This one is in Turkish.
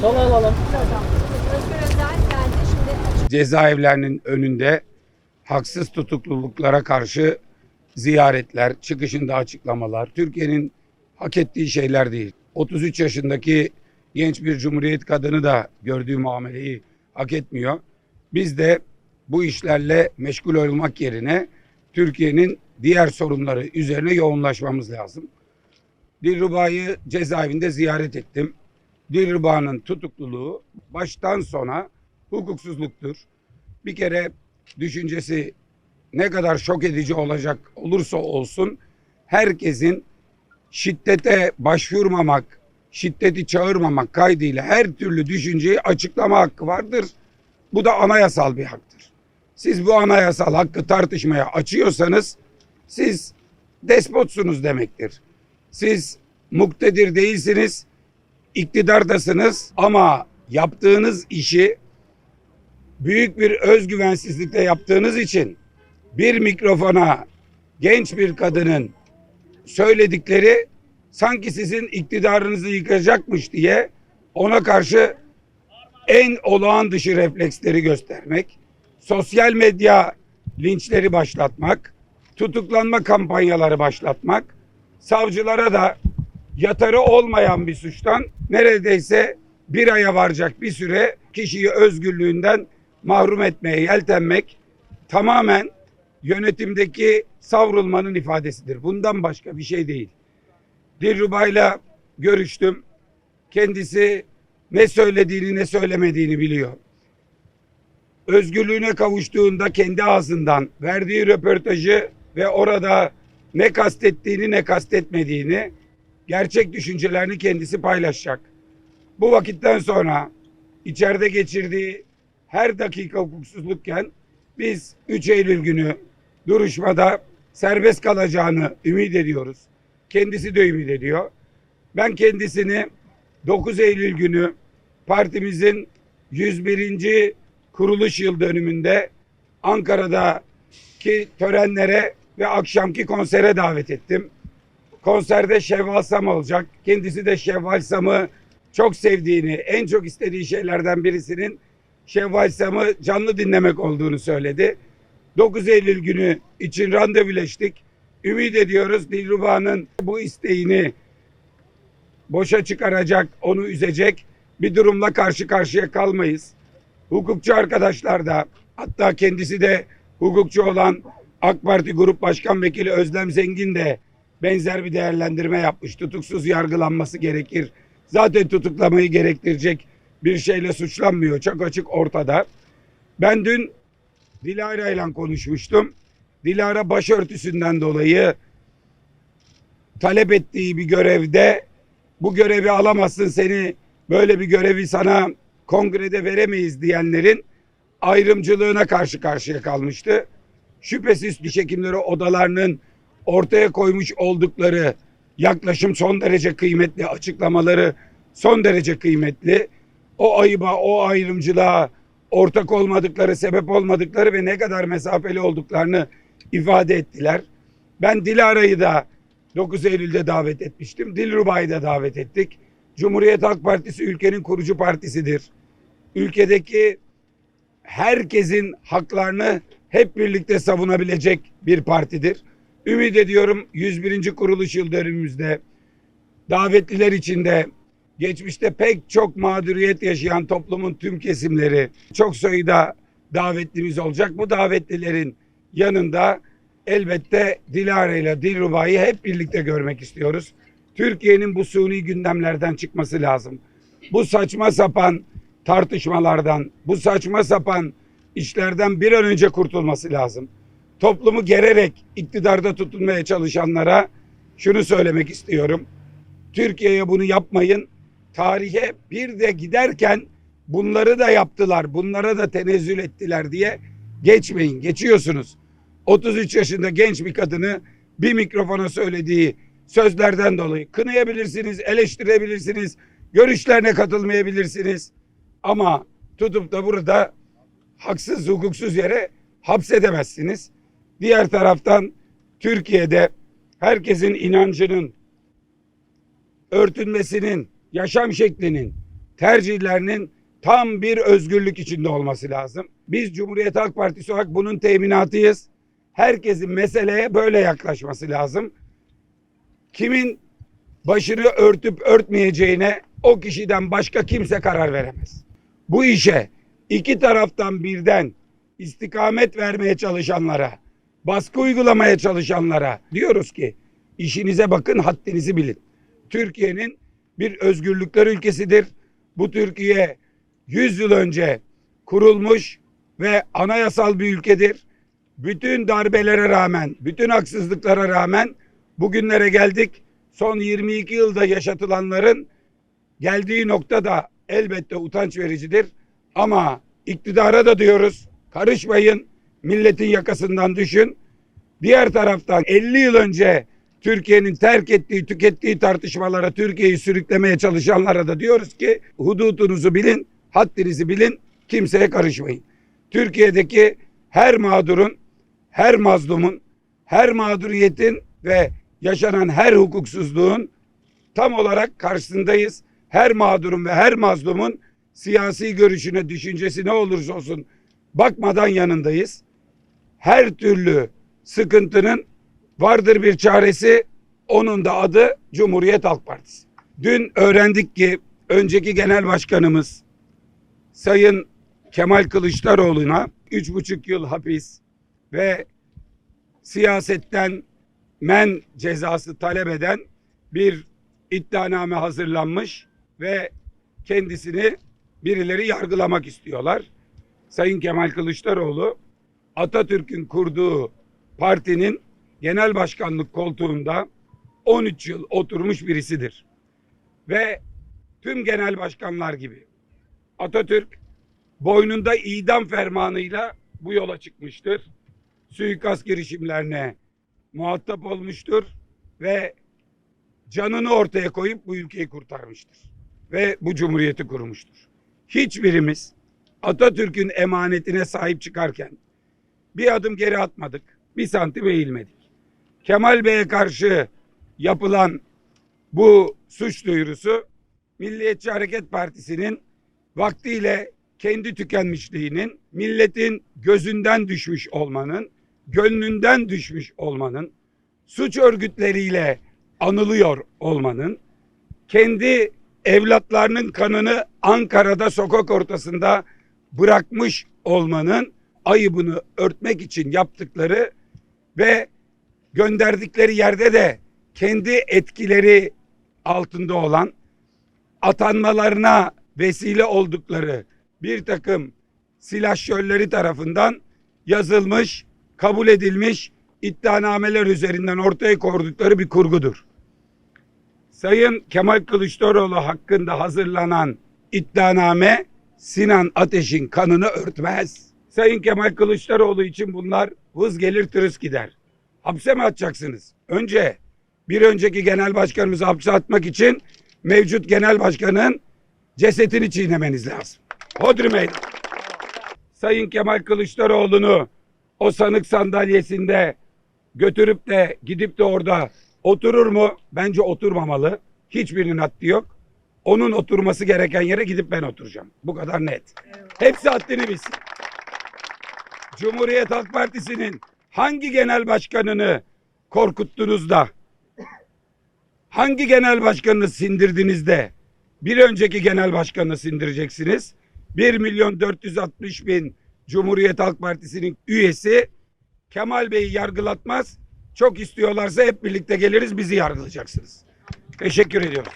Sola alalım. Açık cezaevlerinin önünde haksız tutukluluklara karşı ziyaretler, çıkışında açıklamalar, Türkiye'nin hak ettiği şeyler değil. 33 yaşındaki genç bir cumhuriyet kadını da gördüğü muameleyi hak etmiyor. Biz de bu işlerle meşgul olmak yerine Türkiye'nin diğer sorunları üzerine yoğunlaşmamız lazım. Dilruba'yı cezaevinde ziyaret ettim. Dilruba'nın tutukluluğu baştan sona hukuksuzluktur. Bir kere düşüncesi ne kadar şok edici olacak olursa olsun herkesin şiddete başvurmamak, şiddeti çağırmamak kaydıyla her türlü düşünceyi açıklama hakkı vardır. Bu da anayasal bir haktır. Siz bu anayasal hakkı tartışmaya açıyorsanız siz despotsunuz demektir. Siz muktedir değilsiniz, iktidardasınız ama yaptığınız işi büyük bir özgüvensizlikle yaptığınız için bir mikrofona genç bir kadının söyledikleri sanki sizin iktidarınızı yıkacakmış diye ona karşı en olağan dışı refleksleri göstermek, sosyal medya linçleri başlatmak, tutuklanma kampanyaları başlatmak, savcılara da yatarı olmayan bir suçtan neredeyse bir aya varacak bir süre kişiyi özgürlüğünden mahrum etmeye yeltenmek tamamen yönetimdeki savrulmanın ifadesidir. Bundan başka bir şey değil. Dilruba'yla görüştüm. Kendisi ne söylediğini ne söylemediğini biliyor. Özgürlüğüne kavuştuğunda kendi ağzından verdiği röportajı ve orada ne kastettiğini ne kastetmediğini gerçek düşüncelerini kendisi paylaşacak. Bu vakitten sonra içeride geçirdiği her dakika hukuksuzlukken biz 3 Eylül günü duruşmada serbest kalacağını ümit ediyoruz. Kendisi de ümit ediyor. Ben kendisini 9 Eylül günü partimizin 101. kuruluş yıl dönümünde Ankara'daki törenlere ve akşamki konsere davet ettim. Konserde Şevval Sam olacak. Kendisi de Şevval Sam'ı çok sevdiğini, en çok istediği şeylerden birisinin Şevval Sam'ı canlı dinlemek olduğunu söyledi. 9 Eylül günü için randevuleştik. Ümit ediyoruz Dilruba'nın bu isteğini boşa çıkaracak, onu üzecek bir durumla karşı karşıya kalmayız. Hukukçu arkadaşlar da hatta kendisi de hukukçu olan AK Parti Grup Başkan Vekili Özlem Zengin de benzer bir değerlendirme yapmış. Tutuksuz yargılanması gerekir. Zaten tutuklamayı gerektirecek bir şeyle suçlanmıyor. Çok açık ortada. Ben dün Dilara ile konuşmuştum. Dilara başörtüsünden dolayı talep ettiği bir görevde bu görevi alamazsın seni böyle bir görevi sana kongrede veremeyiz diyenlerin ayrımcılığına karşı karşıya kalmıştı. Şüphesiz diş hekimleri odalarının ortaya koymuş oldukları yaklaşım son derece kıymetli, açıklamaları son derece kıymetli. O ayıba, o ayrımcılığa ortak olmadıkları, sebep olmadıkları ve ne kadar mesafeli olduklarını ifade ettiler. Ben Dilara'yı da 9 Eylül'de davet etmiştim. Dilruba'yı da davet ettik. Cumhuriyet Halk Partisi ülkenin kurucu partisidir. Ülkedeki herkesin haklarını hep birlikte savunabilecek bir partidir. Ümit ediyorum 101. kuruluş yıl dönümümüzde davetliler içinde geçmişte pek çok mağduriyet yaşayan toplumun tüm kesimleri çok sayıda davetlimiz olacak. Bu davetlilerin yanında elbette Dilara ile Dilruba'yı hep birlikte görmek istiyoruz. Türkiye'nin bu suni gündemlerden çıkması lazım. Bu saçma sapan tartışmalardan, bu saçma sapan işlerden bir an önce kurtulması lazım. Toplumu gererek iktidarda tutunmaya çalışanlara şunu söylemek istiyorum. Türkiye'ye bunu yapmayın. Tarihe bir de giderken bunları da yaptılar, bunlara da tenezzül ettiler diye geçmeyin. Geçiyorsunuz. 33 yaşında genç bir kadını bir mikrofona söylediği sözlerden dolayı kınayabilirsiniz, eleştirebilirsiniz, görüşlerine katılmayabilirsiniz. Ama tutup da burada haksız hukuksuz yere hapsedemezsiniz. Diğer taraftan Türkiye'de herkesin inancının örtünmesinin, yaşam şeklinin, tercihlerinin tam bir özgürlük içinde olması lazım. Biz Cumhuriyet Halk Partisi olarak bunun teminatıyız. Herkesin meseleye böyle yaklaşması lazım. Kimin başını örtüp örtmeyeceğine o kişiden başka kimse karar veremez. Bu işe iki taraftan birden istikamet vermeye çalışanlara, baskı uygulamaya çalışanlara diyoruz ki işinize bakın, haddinizi bilin. Türkiye'nin bir özgürlükler ülkesidir. Bu Türkiye 100 yıl önce kurulmuş ve anayasal bir ülkedir. Bütün darbelere rağmen, bütün haksızlıklara rağmen bugünlere geldik. Son 22 yılda yaşatılanların geldiği nokta da elbette utanç vericidir. Ama iktidara da diyoruz karışmayın milletin yakasından düşün. Diğer taraftan 50 yıl önce Türkiye'nin terk ettiği, tükettiği tartışmalara Türkiye'yi sürüklemeye çalışanlara da diyoruz ki hududunuzu bilin, haddinizi bilin, kimseye karışmayın. Türkiye'deki her mağdurun, her mazlumun, her mağduriyetin ve yaşanan her hukuksuzluğun tam olarak karşısındayız. Her mağdurun ve her mazlumun siyasi görüşüne, düşüncesi ne olursa olsun bakmadan yanındayız. Her türlü sıkıntının vardır bir çaresi. Onun da adı Cumhuriyet Halk Partisi. Dün öğrendik ki önceki genel başkanımız Sayın Kemal Kılıçdaroğlu'na üç buçuk yıl hapis ve siyasetten men cezası talep eden bir iddianame hazırlanmış ve kendisini birileri yargılamak istiyorlar. Sayın Kemal Kılıçdaroğlu Atatürk'ün kurduğu partinin genel başkanlık koltuğunda 13 yıl oturmuş birisidir. Ve tüm genel başkanlar gibi Atatürk boynunda idam fermanıyla bu yola çıkmıştır. Suikast girişimlerine muhatap olmuştur ve canını ortaya koyup bu ülkeyi kurtarmıştır. Ve bu cumhuriyeti kurmuştur. Hiçbirimiz Atatürk'ün emanetine sahip çıkarken bir adım geri atmadık, bir santim eğilmedik. Kemal Bey'e karşı yapılan bu suç duyurusu Milliyetçi Hareket Partisi'nin vaktiyle kendi tükenmişliğinin, milletin gözünden düşmüş olmanın, gönlünden düşmüş olmanın, suç örgütleriyle anılıyor olmanın, kendi evlatlarının kanını Ankara'da sokak ortasında bırakmış olmanın ayıbını örtmek için yaptıkları ve gönderdikleri yerde de kendi etkileri altında olan atanmalarına vesile oldukları bir takım silahşörleri tarafından yazılmış, kabul edilmiş iddianameler üzerinden ortaya koydukları bir kurgudur. Sayın Kemal Kılıçdaroğlu hakkında hazırlanan iddianame Sinan Ateş'in kanını örtmez. Sayın Kemal Kılıçdaroğlu için bunlar hız gelir tırıs gider. Hapse mi atacaksınız? Önce bir önceki genel başkanımızı hapse atmak için mevcut genel başkanın cesetini çiğnemeniz lazım. Hodri meydan. Sayın Kemal Kılıçdaroğlu'nu o sanık sandalyesinde götürüp de gidip de orada oturur mu? Bence oturmamalı. Hiçbirinin haddi yok. Onun oturması gereken yere gidip ben oturacağım. Bu kadar net. Hepsi haddini bilsin. Cumhuriyet Halk Partisi'nin hangi genel başkanını korkuttunuz da hangi genel başkanını sindirdiniz de bir önceki genel başkanını sindireceksiniz? 1 milyon 460 bin Cumhuriyet Halk Partisi'nin üyesi Kemal Bey'i yargılatmaz. Çok istiyorlarsa hep birlikte geliriz bizi yargılayacaksınız. Teşekkür ediyoruz.